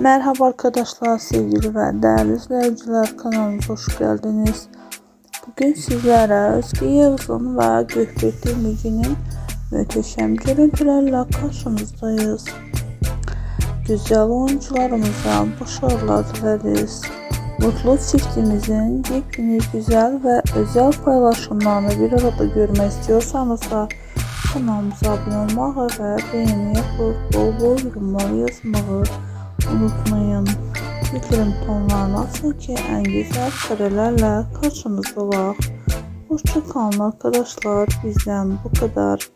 Merhaba arkadaşlar, sevgili ve değerli izleyiciler kanalımıza hoş geldiniz. Bugün sizlere Özge Yağız'ın ve Gökbek Demirci'nin müteşem görüntülerle karşınızdayız. Güzel oyuncularımıza başarılar dileriz. Mutlu çiftimizin yepyeni güzel ve özel paylaşımlarını bir arada görmek istiyorsanız da kanalımıza abone olmayı ve beğeni yapıp bol bol yorumlar yazmayı unutmayın. Bildirim tonlarını açın ki en güzel karelerle karşınızda var. Hoşçakalın arkadaşlar. Bizden bu kadar.